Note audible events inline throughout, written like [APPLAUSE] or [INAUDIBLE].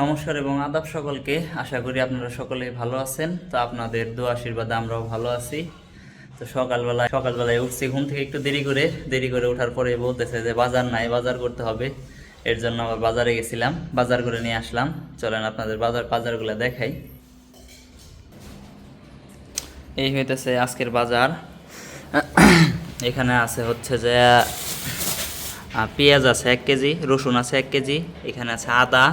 নমস্কার এবং আদাব সকলকে। আশা করি আপনারা সকলেই ভালো আছেন। তো আপনাদের দু আশীর্বাদে আমরাও ভালো আছি। তো সকালবেলায় সকালবেলায় উঠছি ঘুম থেকে একটু দেরি করে। দেরি করে ওঠার পরে বলতেছে যে বাজার নাই, বাজার করতে হবে। এর জন্য আবার বাজারে গেছিলাম। বাজার করে নিয়ে আসলাম। চলেন আপনাদের বাজার বাজারগুলো দেখাই। এই হইতেছে আজকের বাজার। এখানে আছে হচ্ছে যে পেঁয়াজ আছে এক কেজি, রসুন আছে এক কেজি। এখানে আছে আদা।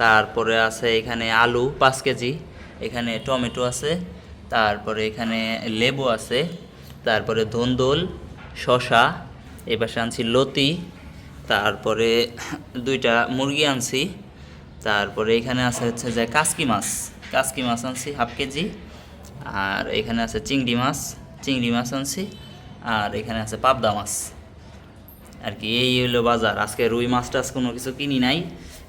তারপরে আছে এখানে আলু পাঁচ কেজি, এখানে টমেটো আছে, তারপরে এখানে লেবু আছে, তারপরে ধুন্দুল শশা এই পাশে আনছি লতি, তারপরে দুইটা মুরগি আনছি, তারপরে এখানে আছে হচ্ছে যে কাসকি মাছ কাসকি মাছ আনছি হাফ কেজি, আর এখানে আছে চিংড়ি মাছ চিংড়ি মাছ আনছি, আর এখানে আছে পাবদা মাছ। আর কি, এই হলো বাজার। আজকে রুই মাছ টাছ কোনো কিছু কিনি নাই।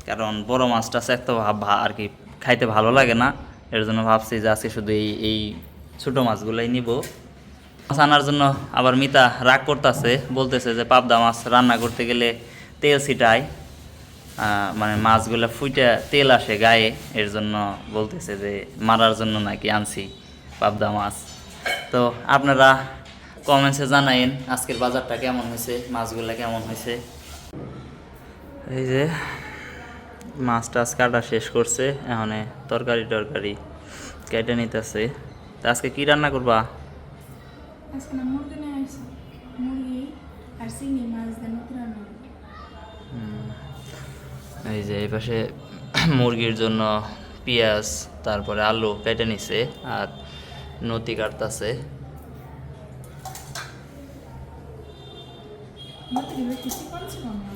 কারণ বড় মাছটা এত ভাব আর কি খাইতে ভালো লাগে না। এর জন্য ভাবছি যে আজকে শুধু এই এই ছোটো মাছগুলোই নিব। মাছ আনার জন্য আবার মিতা রাগ করতেছে, বলতেছে যে পাবদা মাছ রান্না করতে গেলে তেল ছিটায়। মানে মাছগুলো ফুটে তেল আসে গায়ে, এর জন্য বলতেছে যে মারার জন্য নাকি আনছি পাবদা মাছ। তো আপনারা কমেন্টসে জানাইন আজকের বাজারটা কেমন হয়েছে, মাছগুলো কেমন হয়েছে। এই যে মাছ টাছ কাটা শেষ করছে এখন তরকারি টরকারি কেটে নিতেছে। তা আজকে কি রান্না করবা। এই যে এই পাশে [CLEARS THROAT] মুরগির জন্য পেঁয়াজ তারপরে আলু কেটে নিছে আর নতি কাটতাছে। বেশি চিকন ছিল না?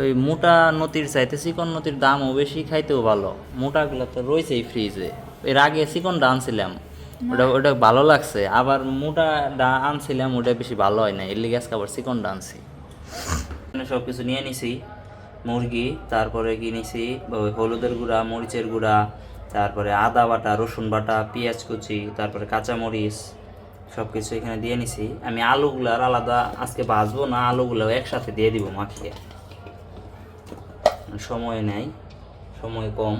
ওই মোটা নতির চাইতে চিকন নতির দামও বেশি খাইতেও ভালো। মোটাগুলো তো রয়েছেই ফ্রিজে এর আগে চিকনটা আনছিলাম। ওটা ওটা ভালো লাগছে। আবার মোটাটা আনছিলাম ওটা বেশি ভালো হয় না এর লিগে আজকে আবার চিকনটা আনছি। সব কিছু নিয়ে নিছি। মুরগি তারপরে কিনেছি ওই হলুদের গুঁড়া মরিচের গুঁড়া তারপরে আদা বাটা রসুন বাটা পেঁয়াজ কুচি তারপরে কাঁচামরিচ সব কিছু এখানে দিয়ে নিছি। আমি আলুগুলো আর আলাদা আজকে ভাজবো না আলুগুলো একসাথে দিয়ে দিব মাখিয়ে। সময় নেই সময় কম।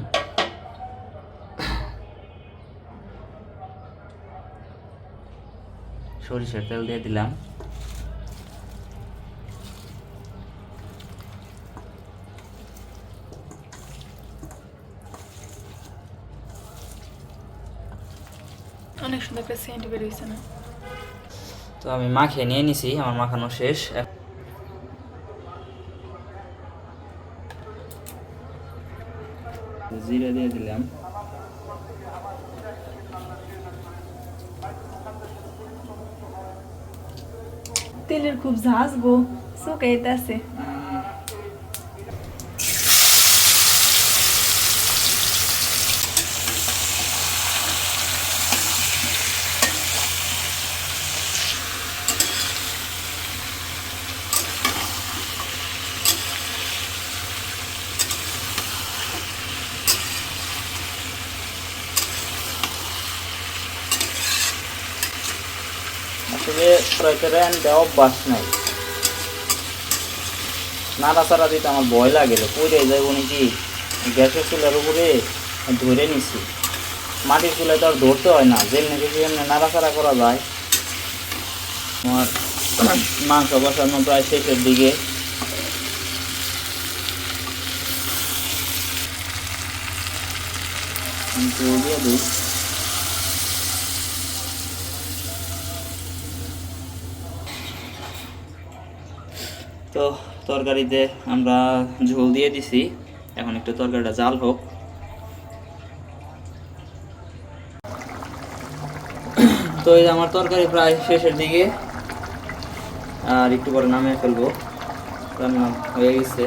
সরিষার তেল দিয়ে দিলাম। অনেক সুন্দর একটা সেন্ট বেরোইছে না? তো আমি মাখিয়ে নিয়ে নিছি আমার মাখানো শেষ। জিরে দিয়ে দিলাম। তেলের খুব ঝাঁজ গো শুকাইতে আসলে তরকারি আনতে অভ্যাস নাই। নাড়াচাড়া দিতে আমার ভয় লাগে পড়ে যাব নাকি? গ্যাসের চুলার উপরে ধরে নিছি। মাটির চুলায় তো আর ধরতে হয় না, যেমনি কিছু এমনি নাড়াচাড়া করা যায়। আমার [CLEARS THROAT] মাংস বসানো প্রায় শেষের দিকে। দিয়ে দিই। তো তরকারিতে আমরা ঝোল দিয়ে দিছি। এখন একটু তরকারিটা জাল হোক। তো এই আমার তরকারি প্রায় শেষের দিকে। আর একটু পরে নামিয়ে ফেলব। রান্না হয়ে গেছে।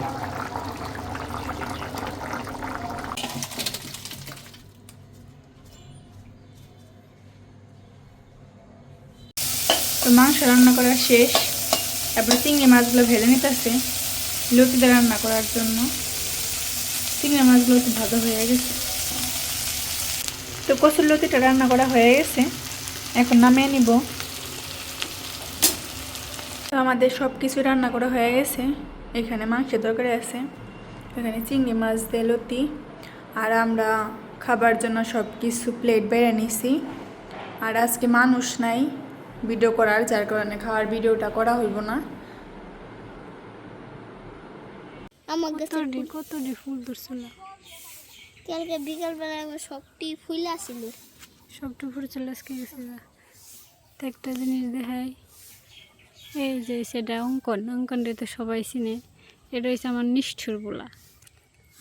মাংস রান্না করা শেষ। তারপরে চিংড়ি মাছগুলো ভেজে নিতেছে। লতিতে রান্না করার জন্য। চিংড়ি মাছগুলো তো ভাজা হয়ে গেছে। তো কচুর লতিটা রান্না করা হয়ে গেছে। এখন নামিয়ে নিব। তো আমাদের সব কিছু রান্না করা হয়ে গেছে। এখানে মাংসের তরকারি আছে। এখানে চিংড়ি মাছ দিয়ে লতি। আর আমরা খাবার জন্য সব কিছু প্লেট বেড়ে নিছি। আর আজকে মানুষ নাই। ভিডিও করার যার কারণে খাওয়ার ভিডিওটা করা হইব না। আমার কাছে কতটি কতটি ফুল ধরছিল কালকে বিকালবেলায় আমার সবটি ফুল আসিল। সবটু ফুল চলে আজকে গেছে একটা জিনিস দেখাই। এই যে সেটা অঙ্কন অঙ্কনটা তো সবাই চিনে। এটা হচ্ছে আমার নিষ্ঠুর বলা।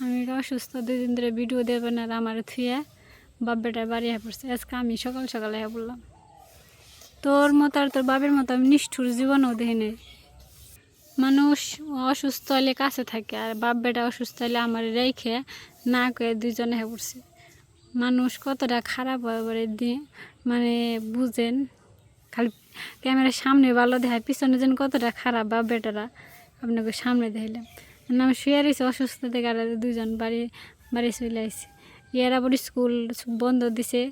আমি এটা অসুস্থ দুই দিন ধরে ভিডিও দেবেন আর আমার থুয়া বাপ বেটার বাড়ি হয়ে পড়ছে। আজকে আমি সকাল সকালে হয়ে বললাম তোর মতো আর তোর বাপের মতো আমি নিষ্ঠুর জীবনও দেখি নাই। মানুষ অসুস্থ হলে কাছে থাকে আর বাপ বেটা অসুস্থ হলে আমার রেখে না করে দুজনে হয়ে পড়ছে। মানুষ কতটা খারাপ হয় এবারে মানে বুঝেন, খালি ক্যামেরার সামনে ভালো দেখায়, পিছনে যেন কতটা খারাপ বাপ বেটারা আপনাকে সামনে দেখাইলাম। আমি শুয়ে রয়েছি, অসুস্থ থেকে আর দুজন বাড়ি বাড়ি চলে আসছি ইয়ার আবার স্কুল বন্ধ দিছে,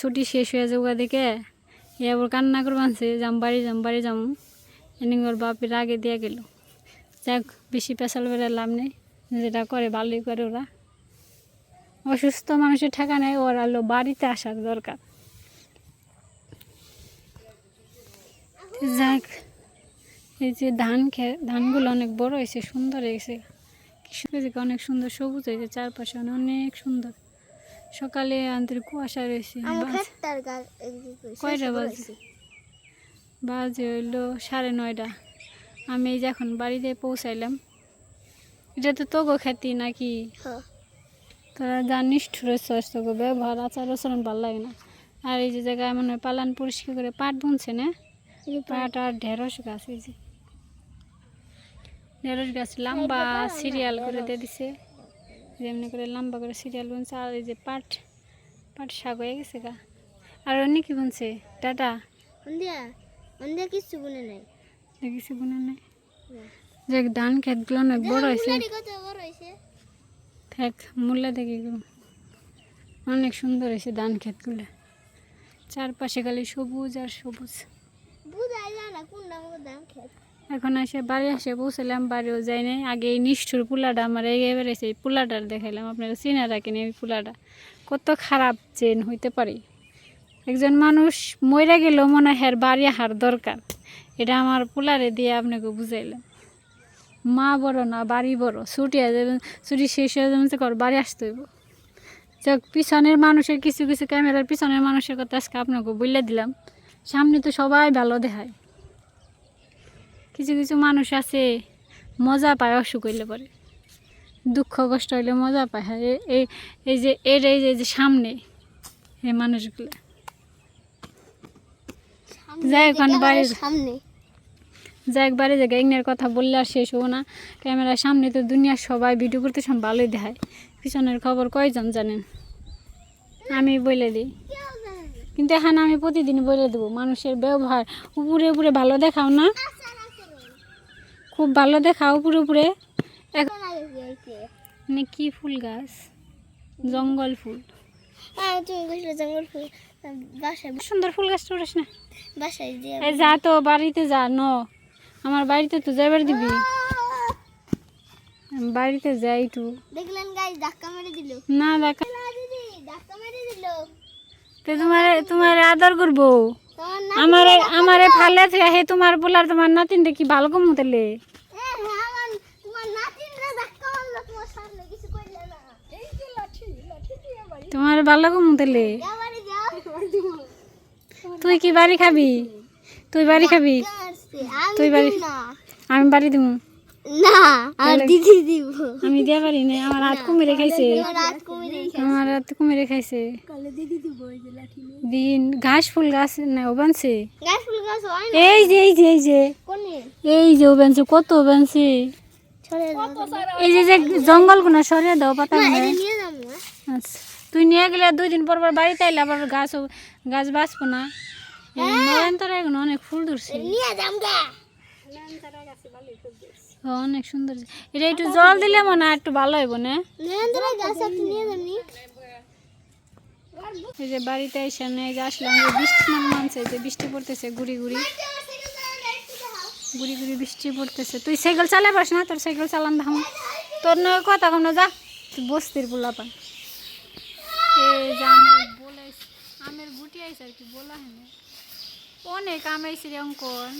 ছুটি শেষ হয়ে যাওয়া দিকে আবার কান্না করে বানছে যাম, বাড়ি যাম বাড়ি যাম। এনে ওর বাপের আগে দিয়ে গেল। যাক, বেশি পেশাল লাভ নেই, যেটা করে ভালোই করে ওরা। অসুস্থ মানুষের ঠেকা নেই, ওরা হলো বাড়িতে আসার দরকার। যাক, এই যে ধান খে, ধানগুলো অনেক বড় হয়েছে, সুন্দর হয়েছে। কৃষক অনেক সুন্দর, সবুজ হয়েছে, চারপাশে অনেক সুন্দর। সকালে আন্তর কুয়াশা রয়েছে কয়টা বাজে? বাজে হইল সাড়ে নয়টা। আমি এই যে এখন বাড়িতে পৌঁছাইলাম। এটা তো তোগো খ্যাতি নাকি? হ্যাঁ। তোরা জানিস ঠুরে স্বাস্থ্য ব্যবহার আচার আচরণ ভালো লাগে না। আর এই যে জায়গায় মনে হয় পালান পরিষ্কার করে পাট বুনছে না? পাট। আর ঢেঁড়স গাছ এই যে। ঢেঁড়স গাছ লম্বা সিরিয়াল করে দিয়ে দিছে। যেমনি করে লম্বা করে সিরিয়াল বুনছে আর এই যে পাট পাট শাক হয়ে গেছে গা। আর অন্য কি বুনছে? টাটা? অন্দিয়া কিচ্ছু বলে নাই। দেখিছি বুনে নাই? যে ধান ক্ষেতগুলো অনেক বড় হয়েছে। থাক মূল্য দেখি অনেক সুন্দর হয়েছে ধান ক্ষেতগুলো। চারপাশে খালি সবুজ আর সবুজ। বুঝাই যায় না কোনটা আমার দাম খেত এখন এসে বাড়ি এসে পৌঁছলাম বাড়িও যাই নাই। আগে এই নিষ্ঠুর পুলাটা আমার এই বেড়েছে এই পুলাটার দেখাইলাম, আপনারা চিনা রাখেন এই পুলাটা। কত খারাপ চেন হইতে পারে। একজন মানুষ মরে গেলেও মনে হয় বাড়ি হার দরকার। এটা আমার পুলারে দিয়ে আপনাকে বুঝাইলাম। মা বড় না, বাড়ি বড়। ছুটি হয়ে যাবে, ছুটি শেষ হয়ে যাবে কর বাড়ি আসতে হইব। যাক, পিছনের মানুষের কিছু কিছু ক্যামেরার পিছনের মানুষের কথা আজকে আপনাকে বলে দিলাম। সামনে তো সবাই ভালো দেখায়। কিছু কিছু মানুষ আছে মজা পায় অসুখ হইলে পরে। দুঃখ কষ্ট হইলে মজা পায়। হ্যাঁ এই এই যে এর এই যে যে সামনে এই মানুষগুলো। যাই এখন বাড়ির সামনে। যাই একবারে যে গ্যাংনের কথা বললে আর শেষ হব না। ক্যামেরার সামনে তো দুনিয়ার সবাই ভিডিও করতে সব ভালোই দেখায়। পিছনের খবর কয়জন জানেন? আমি বলে দিই। কিন্তু এখানে আমি প্রতিদিন বলে দেবো। মানুষের ব্যবহার উপরে উপরে ভালো দেখাও না। আচরণ। খুব ভালো দেখাও হয়েছে? মানে কি ফুল গাছ? জঙ্গল ফুল। আহ, তুমি কইছিলে জঙ্গল ফুল। বাসায় সুন্দর ফুল গাছ উঠিস না। বাসায় যা তো বাড়িতে যা ন। আমার বাড়িতে তো দিবি। বাড়িতে যাই একটু। দেখলেন গাই ধাক্কা মেরে দিল। না দেখা না ধাক্কা মেরে দিল। তো তোমার তোমার আদর করব। আমার আমারে ফালে হে তোমার বলার তোমার নাতিনটা কি ভালো কম হতেলে এ, হ্যাঁ, আমার তোমার নাতিনরা ধাক্কা মারলো তোমার সামনে কিছু করলে না এই যে লাঠি লাঠি দিয়ে বাড়ি তোমার ভালো বাড়ি যাও তুই কি বাড়ি খাবি? তুই বাড়ি খাবি? তুই বাড়ি- আমি বাড়ি দিব। না আর দিদি দিব। আমি দিয়ে পারি না আমার হাত কুমিরে খাইছে। আমার হাত কুমিরে খাইছে। দিন ঘাস ফুল গাছ না ও বানছে? হয় এই যে এই যে এই যে। এই যে ও বানছে কত বানছে। এই যে যে জঙ্গল কোনা সরিয়ে দাও পাতা না আচ্ছা। তুই নিয়ে গেলে দুই দিন পর পর বাড়িতে আইলে আবার গাছ গাছ বাঁচবো না। নয়নতারা এখন অনেক ফুল ধরছে। অনেক সুন্দর। এটা একটু জল দিলে মনে হয় একটু ভালো হইব না? এই যে বাড়িতে এসে নিয়ে যে আসলাম যে বৃষ্টি মানছে যে বৃষ্টি পড়তেছে গুড়ি গুড়ি। গুড়ি গুড়ি বৃষ্টি পড়তেছে। তুই সাইকেল চালাবাস না? তোর সাইকেল চালান দাম তোর নয় কথা কোনো যা। বস্তির পোলা পান আমের বলে আমের গুটি আইছে আর কি বলা হয় না। অনেক আম আইছে রে অঙ্কন।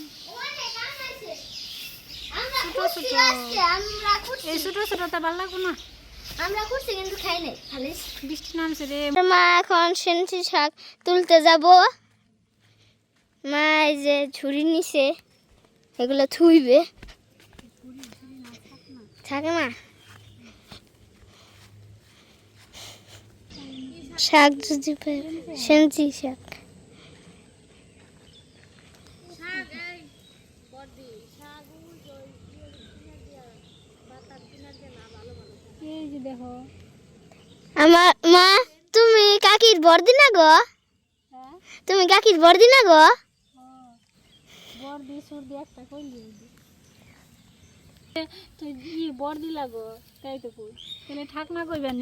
ছোট ছোট। আসছে, আমরা এই ছোটো ছোটোটা ভালো লাগবো না? আমরা খুশি কিন্তু খাই নাই খালি। বৃষ্টি নামছে রে। মা এখন সেন্সি শাক তুলতে যাব। মা এই যে ঝুড়ি নিছে এগুলো থুইবে। থাকে না। শাক যদি সেন্সি শাক আমার মা তুমি কাকির বর্দি না গো? হ্যাঁ? তুমি কাকির বর্দি না গো? বর্দি সর্দি একটা কই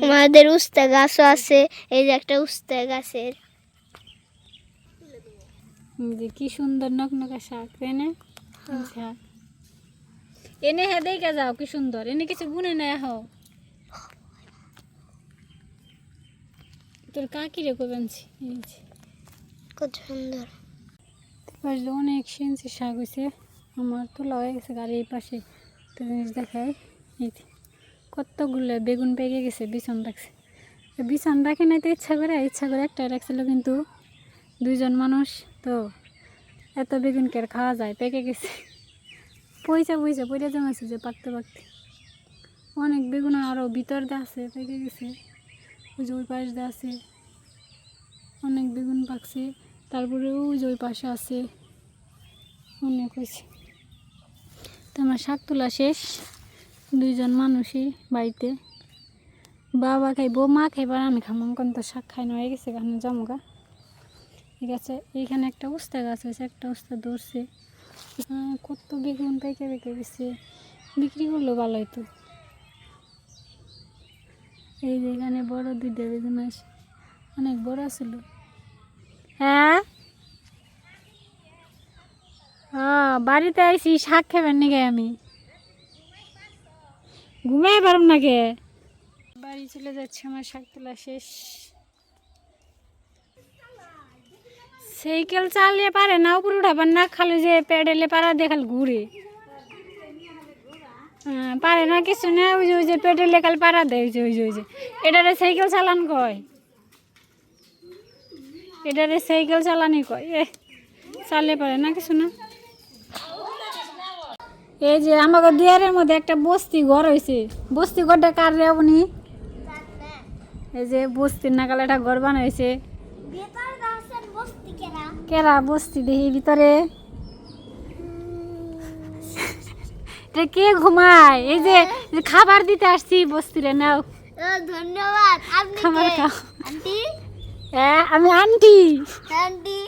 আমাদের উস্তা গাছও আছে এই যে একটা উস্তা গাছের। কি সুন্দর নকনকা শাক তাই না? শাক এনে হ্যাঁ দেখে যাও কি সুন্দর। এনে কিছু বুনে নেয় হও। তোর কাকি রে কইবেনছি এই কত সুন্দর। অনেক সেন্সি শাক হয়েছে আমার তোলা হয়ে গেছে গাড়ি এই পাশে। তো জিনিস দেখায়। এই কতগুলো বেগুন পেকে গেছে, বিছন রাখছে। বিছন রাখে নাই তো ইচ্ছা করে ইচ্ছা করে একটা রাখছিল কিন্তু দুইজন মানুষ, তো এত বেগুন কে খাওয়া যায়? পেকে গেছে। পয়সা পয়সা পয়সা জমাইছে যে পাকতে পাকতে। অনেক বেগুন আরও ভিতর দিয়ে আছে, পেকে গেছে। ওই পাশ দিয়ে আছে। অনেক বেগুন পাকছে। তারপরে ওই পাশে আছে। অনেক হয়েছে। আমার শাক তোলা শেষ। দুইজন মানুষই বাড়িতে। বাবা খাই খাইব, মা খাইবার আমি খামো। কোন তো শাক খাই না হয়ে গেছে, এখানে জমগা ঠিক আছে, এইখানে একটা উস্তা গাছ হয়েছে, একটা উস্তা ধরছে। কত বেগুন পেকে পেকে গেছে বিক্রি করল ভালো হতো এই যে এখানে বড় দুইটা বেগুন আছে। অনেক বড় ছিল হ্যাঁ? হ্যাঁ বাড়িতে আইসি শাক খাবেন নাকি আমি। ঘুমাই পারম না কে বাড়ি চলে যাচ্ছে, আমার শাক তোলা শেষ। সাইকেল চালিয়ে পারে না, উপরে উঠাবার না, খালি যে প্যাডেলে পারা দেখাল ঘুরে। পারে না কিছু না, ওই যে ওই যে পেডেলে কাল পারা দেয়, ওই যে ওই যে ওই যে। এটারে সাইকেল চালান কয়? এটারে সাইকেল চালানি কয়? এ চালে পারে না কিছু না। এই যে আমাকে দুয়ারের মধ্যে একটা বস্তি ঘর হয়েছে বস্তি ঘরটা কার রে আপনি? এই যে বস্তির নাগালে একটা ঘর বানাইছে কেরা? বস্তি দেখি ভিতরে? এটা কে ঘুমায়? এই যে খাবার দিতে আসছি বস্তিরে নাও। ধন্যবাদ। খাবার খাও। আন্টি? হ্যাঁ আমি আন্টি। আন্টি?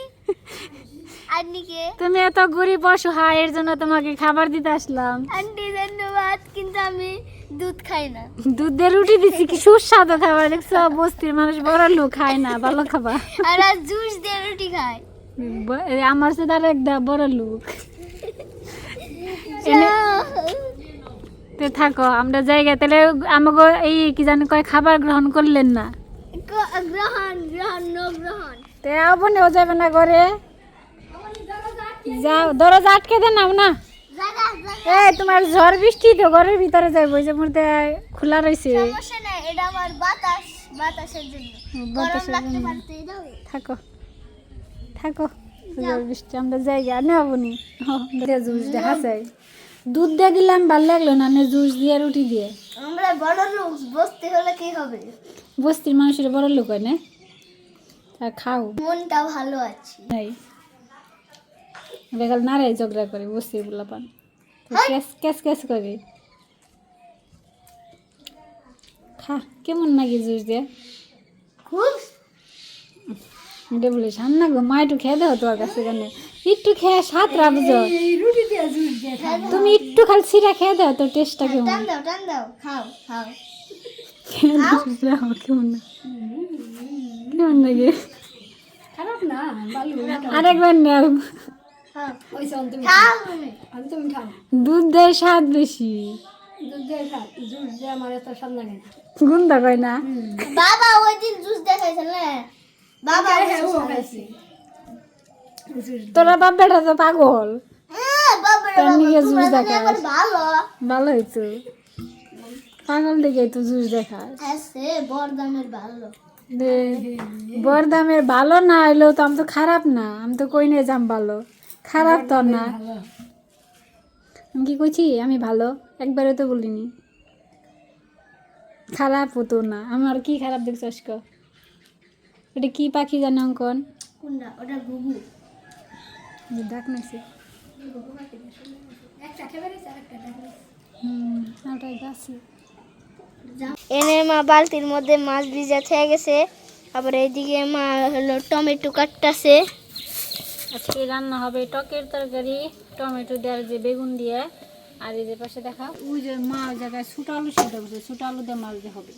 তুমি এত গরিব অসহায় এর জন্য তোমাকে খাবার দিতে আসলাম। আন্টি ধন্যবাদ কিন্তু আমি দুধ খাই না। দুধ দিয়ে রুটি দিচ্ছি কি সুস্বাদু খাবার দেখছ? বস্তির মানুষ বড় লোক খায় না ভালো খাবার। আর জুস দিয়ে রুটি খাই আমার সাথে আর একটা বড় লোক। তে থাকো আমরা জায়গা তাহলে আমাকে এই কি জানি কয় খাবার গ্রহণ করলেন না? গ্রহণ গ্রহণ নো গ্রহণ। তে আপনিও যাবে না ঘরে? যাও দরজা আটকে দেন নাও না। এই তোমার ঝড় বৃষ্টি তো ঘরের ভিতরে যাইব ওই যে মধ্যে খোলা রয়েছে থাকো থাকো ঝড় বৃষ্টি আমরা জায়গা নে আপনি জুস দেখা দুধ দিয়ে দিলাম ভালো লাগল না নে জুস দিয়ে রুটি দিয়ে? আমরা বড় লোক বসতে হলে কি হবে? বস্তির মানুষের বড় লোক হয় না? তা খাও। মনটা ভালো আছে। বেকাল নারাই ঝগড়া করে বস্তির বলা পান ক্যাস ক্যাস ক্যাস করে খা কেমন নাকি জুস দিয়ে খুব। এটা বলে সান্না গো মা একটু খেয়ে দেও তোর কাছে কেন একটু খেয়ে সাত রাখছো। তুমি একটু খালি সিরা খেয়ে দাও তোর টেস্টটা কেমন? টান দাও টান দাও খাও খাও। কেমন? না লাগে আরেকবার নাও। দুধ দেয় স্বাদ বেশি গুন্দা কয় না? বাবা ওই দিন জুস দেখাইছে না? বাবা তোরা বাপ বেটা তো পাগল। হ্যাঁ, তার বাবা, জুস দেখাস। ভালো। পাগল দেখে তো জুস দেখাস। আছে বরদামের ভালো। বরদামের ভালো না হইলেও তো আমি তো খারাপ না। আমি তো কই নিয়ে যাম ভালো। খারাপ তো না। আমি কি কইছি? আমি ভালো। একবারে তো বলিনি। খারাপ হতো না। আমার কি খারাপ দেখছস ক এটা কি পাখি জানে অঙ্কন? কোনটা? ওটা ডাক এনে মা বালতির মধ্যে মাছ ভিজা থেকে গেছে। আবার এইদিকে মা হলো টমেটো কাটতাছে। আজকে রান্না হবে টকের তরকারি টমেটো দেওয়ার যে বেগুন দিয়ে। আর এই যে পাশে দেখা ওই যে মা জায়গায় ছোট আলু সিদ্ধ করছে ছোট আলু দিয়ে মাছ দিয়ে হবে।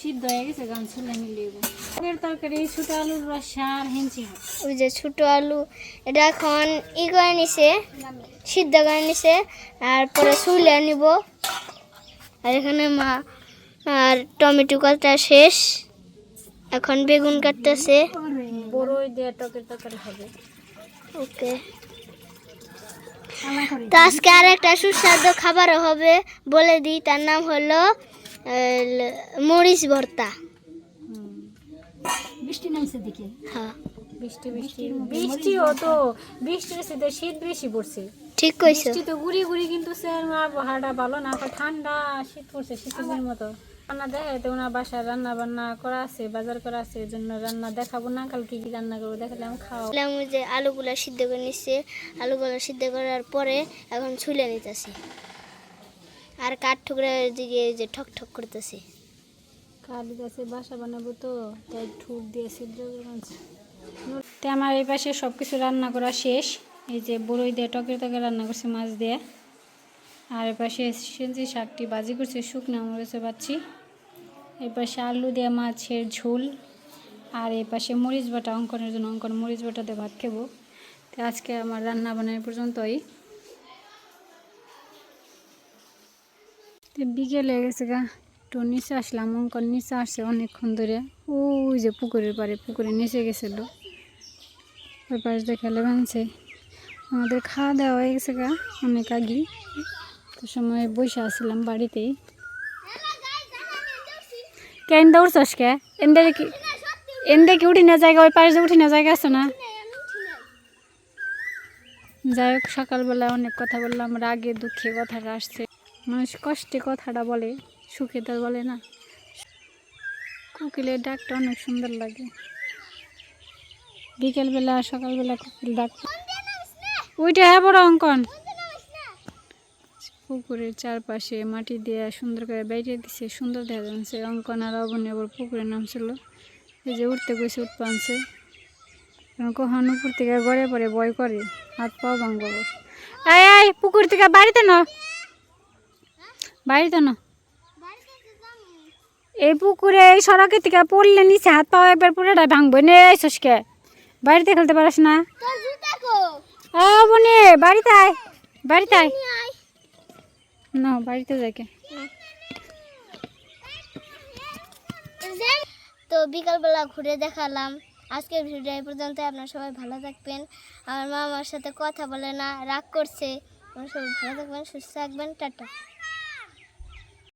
সিদ্ধ হয়ে গেছে গান ছুলে মিলিয়ে টকের তরকারি ছোট আলুর রস আর হেঞ্চি হবে। ওই যে ছোট আলু এটা এখন ই করে নিছে সিদ্ধ করে নিছে আর পরে শুলে নিব। আর এখানে মা আর টমেটো কাটা শেষ। এখন বেগুন কাটতেছে। বড়ই দিয়ে টকের তরকারি হবে ওকে। তো আজকে আর একটা সুস্বাদু খাবারও হবে বলে দিই তার নাম হলো মরিচ ভর্তা। বৃষ্টি নামছে দিকে হ্যাঁ। বৃষ্টি বৃষ্টি। বৃষ্টিও তো বৃষ্টির সাথে শীত বেশি পড়ছে। ঠিক কইছো। বৃষ্টি তো গুড়ি গুড়ি কিন্তু স্যার আবহাওয়াটা ভালো না ঠান্ডা শীত পড়ছে শীতের মতো। রান্না ওনার বাসায় রান্না বান্না করা আছে বাজার করা আছে এই জন্য রান্না দেখাবো না কালকে কি রান্না করব দেখালাম যে আলুগুলা সিদ্ধ করে নিচ্ছে আলুগুলো সিদ্ধ করার পরে এখন ছুলে নিতেছি। আর কাঠ ঠুকরা দিকে এই যে ঠক ঠক করতেছি। কালি গাছে বাসা বানাবো তো তাই ঠুক দিয়ে সিদ্ধ করে আমার এই পাশে সব কিছু রান্না করা শেষ। এই যে বড়ই দিয়ে টকের তরকারি রান্না করছি মাছ দিয়ে। আর এই পাশে সেঞ্চি শাকটি বাজি করছে, শুকনো মরিচে পাচ্ছি এই পাশে আলু দিয়ে মাছের ঝোল, আর এই পাশে মরিচ বাটা, অঙ্কনের জন্য অঙ্কন মরিচ বাটা দিয়ে ভাত খেবো। তো আজকে আমার রান্না বান্না পর্যন্তই। বিকেলে গেছে গা, একটু নিচে আসলাম, অঙ্কন নিচে আসছে অনেকক্ষণ ধরে। ওই যে পুকুরের পাড়ে, পুকুরে নিচে গেছিল। ওই পাশ দিয়ে খেলে ভাঙছে আমাদের খাওয়া দাওয়া হয়ে গেছে গা, অনেক আগে তো সময় বসে আসছিলাম বাড়িতেই। কেন দৌড়ছস কে? এন্দে কি এন্দে কি উঠি না জায়গা, ওই পাশে উঠি না জায়গা আছে না? যাই হোক সকালবেলা অনেক কথা বললাম, রাগে দুঃখে কথাটা আসছে। মানুষ কষ্টে কথাটা বলে, সুখে তো বলে না। কোকিলের ডাকটা অনেক সুন্দর লাগে। বিকেলবেলা, সকালবেলা কোকিল ডাক ওইটা হ্যাঁ বড় অঙ্কন। পুকুরের চারপাশে মাটি দিয়ে সুন্দর করে বেরিয়ে দিছে সুন্দর দেখা যাচ্ছে। অঙ্কন আর অবনী আবার পুকুরের নাম ছিল এই যে উঠতে গেছে উঠতে আনছে কখন উপর থেকে গড়ে পড়ে ভয় করে। হাত পাও ভাঙবো এই পুকুর থেকে বাড়িতে ন। বাড়িতে ন। এই পুকুরে এই সড়কের থেকে পড়লে নিচে হাত পাও একবার পুরোটা ভাঙবো। নে শোষকে বাড়িতে খেলতে পারিস না? ও বনে বাড়িতে আয়। বাড়িতে আয়। না, বাড়িতে যাকে তো বিকালবেলা ঘুরে দেখালাম। আজকের ভিডিও এই পর্যন্ত, আপনার সবাই ভালো থাকবেন। আমার মা আমার সাথে কথা বলে না, রাগ করছে। আপনারা সবাই ভালো থাকবেন, সুস্থ থাকবেন, টাটা।